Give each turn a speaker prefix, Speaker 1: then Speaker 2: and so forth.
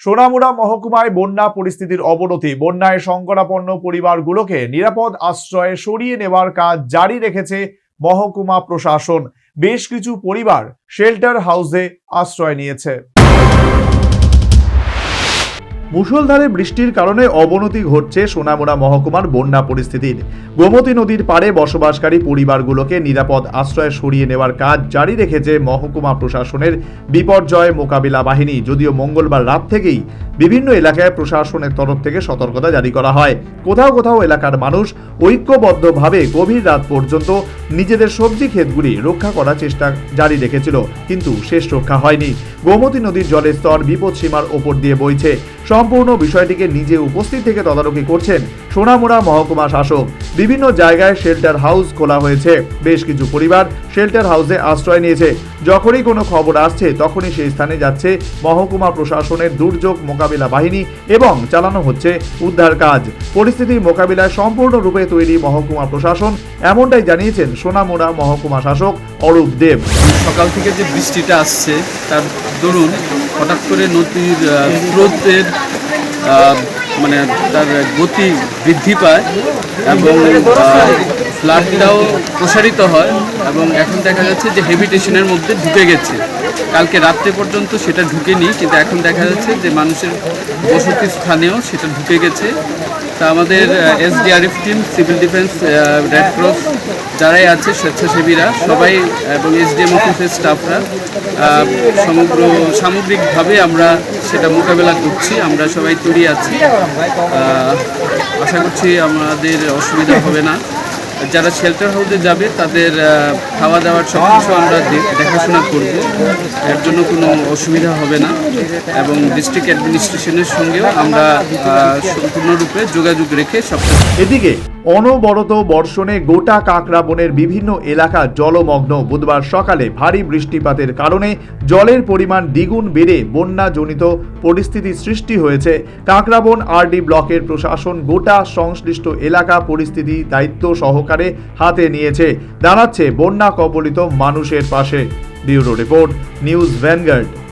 Speaker 1: সোনামুড়া মহকুমায় বন্যা পরিস্থিতির অবনতি, বন্যায় সংকটাপন্ন পরিবারগুলোকে নিরাপদ আশ্রয়ে সরিয়ে নেওয়ার কাজ জারি রেখেছে মহকুমা প্রশাসন। বেশ কিছু পরিবার শেল্টার হাউসে আশ্রয় নিয়েছে। মুষলধারে বৃষ্টির কারণে অবনতি ঘটছে সোনামুড়া মহকুমার বন্যা পরিস্থিতির। গোমতী নদীর পাড়ে বসবাসকারী পরিবারগুলোকে নিরাপদ আশ্রয় সরিয়ে নেওয়ার কাজ জারি রেখেছে মহকুমা প্রশাসনের বিপর্যয় মোকাবিলা বাহিনী। যদিও মঙ্গলবার রাত থেকেই বিভিন্ন এলাকায় প্রশাসনের তরফ থেকে সতর্কতা জারি করা হয়। কোথাও কোথাও এলাকার মানুষ ঐক্যবদ্ধভাবে গভীর রাত পর্যন্ত নিজেদের সবজি ক্ষেতগুলি রক্ষা করার চেষ্টা জারি রেখেছিল, কিন্তু শেষ রক্ষা হয়নি। গোমতী নদীর জলের স্তর বিপদসীমার ওপর দিয়ে বইছে। সম্পূর্ণ বিষয়টিকে নিজে উপস্থিত থেকে তদারকি করছেন সোনামুড়া মহকুমা শাসক। বিভিন্ন জায়গায় শেল্টার হাউস খোলা হয়েছে। বেশ কিছু পরিবার শেল্টার হাউসে আশ্রয় নিয়েছে। যখনই কোনো খবর আসছে, তখনই সেই স্থানে যাচ্ছে মহকুমা প্রশাসনের দুর্যোগ মোকাবিলা বাহিনী এবং চালানো হচ্ছে উদ্ধার কাজ। পরিস্থিতি মোকাবিলায় সম্পূর্ণরূপে তৈরি মহকুমা প্রশাসন, এমনটাই জানিয়েছেন সোনামুড়া মহকুমা শাসক অরূপ দেব।
Speaker 2: সকাল থেকে যে বৃষ্টিটা আসছে, তার দরুন হঠাৎ করে নদীর স্রোতের মানে তার গতি বৃদ্ধি পায় এবং ফ্লাডটাও প্রসারিত হয় এবং এখন দেখা যাচ্ছে যে হেভিটেশনের মধ্যে ঢুকে গেছে। কালকে রাত্রে পর্যন্ত সেটা ঢুকেনি, কিন্তু এখন দেখা যাচ্ছে যে মানুষের বসতি স্থানেও সেটা ঢুকে গেছে। তা আমাদের SDRF team civil defence red cross যারাই আছে, স্বেচ্ছাসেবীরা, সবাই এবং এসডিএম অফিসের স্টাফরা সমগ্র সামগ্রিকভাবে আমরা সেটা মোকাবেলা করছি, আমরা সবাই তৈরি আছি। আশা করছি আমাদের অসুবিধা হবে না। যারা শেল্টার হাউসে যাবে, তাদের খাওয়া দাওয়ার সব কিছু আমরা দেখাশোনা করব। এর জন্য কোনো অসুবিধা হবে না এবং ডিস্ট্রিক্ট অ্যাডমিনিস্ট্রেশনের সঙ্গেও আমরা সম্পূর্ণরূপে যোগাযোগ রেখে সব
Speaker 1: এদিকে অনবরত বর্ষণে গোটা কাকড়া বনের বিভিন্ন এলাকা জলমগ্ন। বুধবার সকালে ভারী বৃষ্টিপাতের কারণে জলের পরিমাণ দ্বিগুণ বেড়ে বন্যাজনিত পরিস্থিতি সৃষ্টি হয়েছে। কাকড়াবন আরডি ব্লকের প্রশাসন গোটা সংশ্লিষ্ট এলাকা পরিস্থিতি দায়িত্ব সহকারে হাতে নিয়েছে দাঁড়াচ্ছে বন্যা কবলিত মানুষের পাশে। Bureau report, news Vanguard.